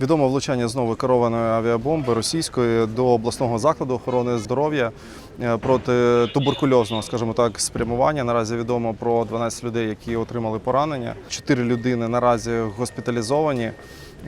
Відомо влучання знову керованої авіабомби російської до обласного закладу охорони здоров'я е, проти туберкульозного, скажімо так, спрямування. Наразі відомо про 12 людей, які отримали поранення. Чотири людини наразі госпіталізовані.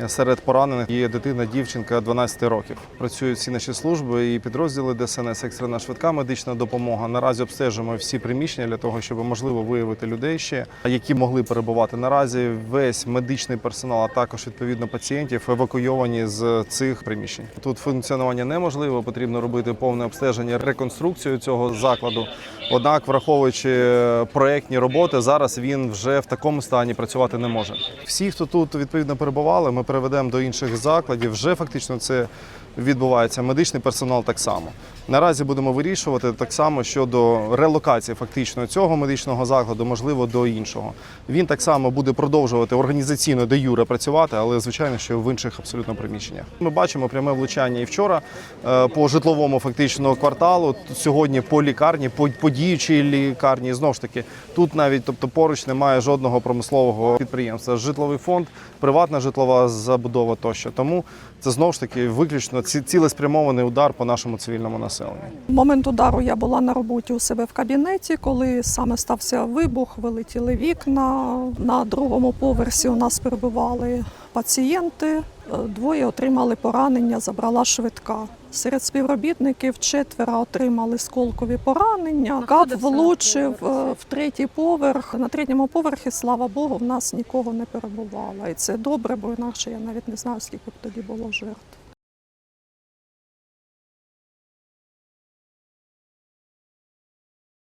Серед поранених є дитина, дівчинка 12 років. Працюють всі наші служби і підрозділи ДСНС, екстрена швидка медична допомога. Наразі обстежуємо всі приміщення для того, щоб можливо виявити людей ще, які могли перебувати. Наразі весь медичний персонал, а також відповідно пацієнтів евакуйовані з цих приміщень. Тут функціонування неможливо, потрібно робити повне обстеження, реконструкцію цього закладу. Однак, враховуючи проектні роботи, зараз він вже в такому стані працювати не може. Всі, хто тут відповідно перебували, ми переведемо до інших закладів. Вже фактично це відбувається. Медичний персонал так само. Наразі будемо вирішувати так само щодо релокації фактично цього медичного закладу, можливо, до іншого. Він так само буде продовжувати організаційно де юре працювати, але звичайно, що в інших абсолютно приміщеннях. Ми бачимо пряме влучання і вчора е, по житловому фактично кварталу. Сьогодні по лікарні, по, по діючій лікарні. Знову ж таки, тут навіть тобто поруч немає жодного промислового підприємства. Житловий фонд, приватна житлова забудова тощо. Тому це знову ж таки виключно цілеспрямований удар по нашому цивільному населенню. В момент удару я була на роботі у себе в кабінеті, коли саме стався вибух, вилетіли вікна. На другому поверсі у нас перебували пацієнти. Е, Двоє отримали поранення, забрала швидка. Серед співробітників четверо отримали сколкові поранення. Кап влучив е, в третій поверх. На третьому поверхі, слава Богу, в нас нікого не перебувало. І це добре, бо інакше я навіть не знаю, скільки б тоді було жертв.